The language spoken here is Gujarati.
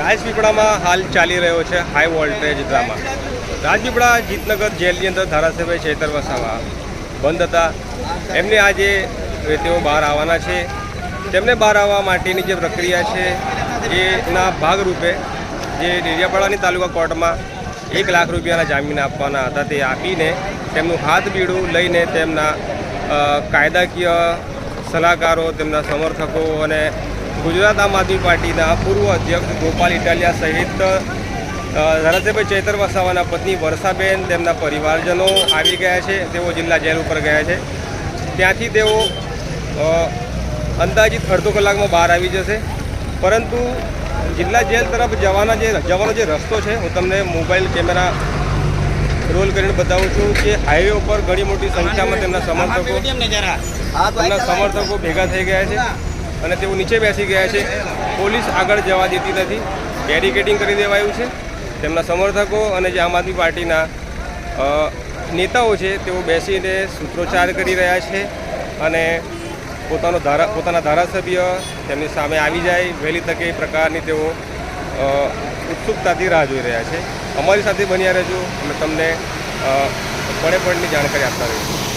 રાજપીપળામાં હાલ ચાલી રહ્યો છે high voltage drama. Rajpipla Jitnagar જેલની અંદર ધારાસભ્ય ચેતર વસાવા બંધ હતા. એમને આજે તેઓ બહાર આવવાના છે. તેમને બહાર આવવા માટેની જે પ્રક્રિયા છે, એના ભાગરૂપે જે ડેરિયાપાડાની તાલુકા કોર્ટમાં એક લાખ રૂપિયાના જામીન આપવાના હતા, તે આપીને તેમનું હાથ બીડું લઈને તેમના કાયદાકીય સલાહકારો, તેમના સમર્થકો અને ગુજરાત આમ આદમી પાર્ટીના પૂર્વ અધ્યક્ષ ગોપાલ ઇટાલિયા સહિત ધારાસભ્ય ચૈતર વસાવાના પત્ની વર્ષાબેન તેમના પરિવારજનો આવી ગયા છે. તેઓ જિલ્લા જેલ ઉપર ગયા છે. ત્યાંથી તેઓ અંદાજિત અડધો કલાકમાં બહાર આવી જશે. પરંતુ જિલ્લા જેલ તરફ જવાના જે જવાનો જે રસ્તો છે હું તમને મોબાઈલ કેમેરા રોલ કરીને બતાવું છું કે હાઈવે ઉપર ઘણી મોટી સંખ્યામાં તેમના સમર્થકો તેમના સમર્થકો ભેગા થઈ ગયા છે. અને તેઓ નીચે બેસી ગયા છે. પોલીસ આગળ જવા દેતી નથી. બેરિકેડિંગ કરી દેવાયું છે. તેમના સમર્થકો અને જે આમ આદમી પાર્ટીના નેતાઓ છે, તેઓ બેસીને સૂત્રોચ્ચાર કરી રહ્યા છે અને પોતાનો ધારા, પોતાના ધારાસભ્ય તેમની સામે આવી જાય. વહેલી તકે પ્રકારની તેઓ ઉત્સુકતાથી રાહ જોઈ રહ્યા છે. અમારી સાથે બન્યા રહેજો અમે તમને પડે પડની જાણકારી આપતા રહીશું.